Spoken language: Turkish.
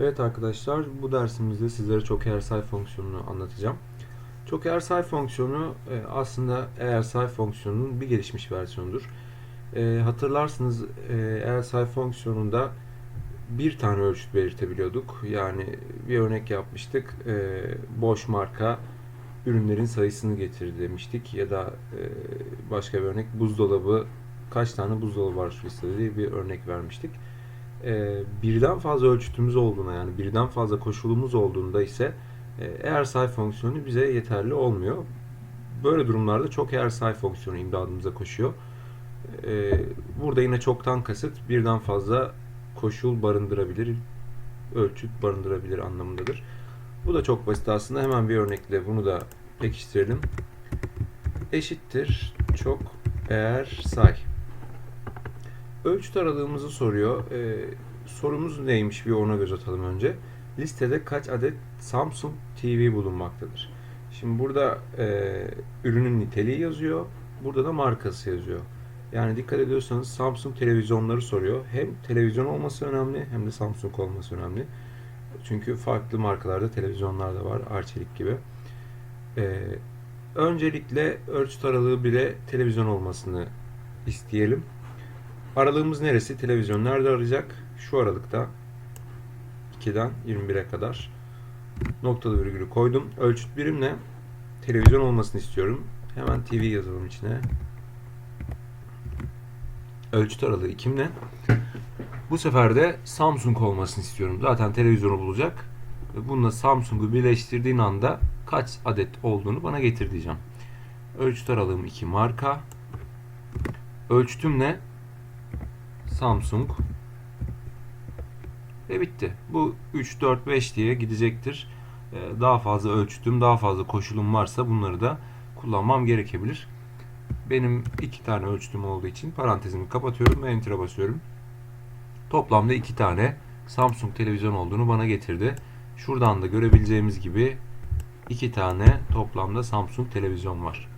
Evet arkadaşlar bu dersimizde sizlere çok eğer say fonksiyonunu anlatacağım. Çok eğer say fonksiyonu e, aslında eğer say fonksiyonunun bir gelişmiş versiyonudur. E, hatırlarsınız e, eğer say fonksiyonunda bir tane ölçüt belirtebiliyorduk. Yani bir örnek yapmıştık. Boş marka ürünlerin sayısını getir demiştik. Ya da başka bir örnek buzdolabı kaç tane buzdolabı var şu listede diye bir örnek vermiştik e, birden fazla ölçütümüz olduğuna yani birden fazla koşulumuz olduğunda ise e, eğer say fonksiyonu bize yeterli olmuyor. Böyle durumlarda çok eğer say fonksiyonu imdadımıza koşuyor. E, burada yine çoktan kasıt birden fazla koşul barındırabilir, ölçüt barındırabilir anlamındadır. Bu da çok basit aslında. Hemen bir örnekle bunu da pekiştirelim. Eşittir çok eğer say. Ölçüt aralığımızı soruyor. Ee, sorumuz neymiş bir ona göz atalım önce. Listede kaç adet Samsung TV bulunmaktadır? Şimdi burada e, ürünün niteliği yazıyor. Burada da markası yazıyor. Yani dikkat ediyorsanız Samsung televizyonları soruyor. Hem televizyon olması önemli hem de Samsung olması önemli. Çünkü farklı markalarda televizyonlar da var. Arçelik gibi. Ee, öncelikle ölçüt aralığı bile televizyon olmasını isteyelim. Aralığımız neresi? Televizyon nerede arayacak? Şu aralıkta 2'den 21'e kadar noktalı virgülü koydum. Ölçüt birim ne? Televizyon olmasını istiyorum. Hemen TV yazalım içine. Ölçüt aralığı 2 ne? Bu sefer de Samsung olmasını istiyorum. Zaten televizyonu bulacak. Bununla Samsung'u birleştirdiğin anda kaç adet olduğunu bana getir diyeceğim. Ölçüt aralığım 2 marka. Ölçütüm ne? Samsung ve bitti. Bu 3, 4, 5 diye gidecektir. Ee, Daha fazla ölçütüm, daha fazla koşulum varsa bunları da kullanmam gerekebilir. Benim iki tane ölçütüm olduğu için parantezimi kapatıyorum ve enter'a basıyorum. Toplamda iki tane Samsung televizyon olduğunu bana getirdi. Şuradan da görebileceğimiz gibi iki tane toplamda Samsung televizyon var.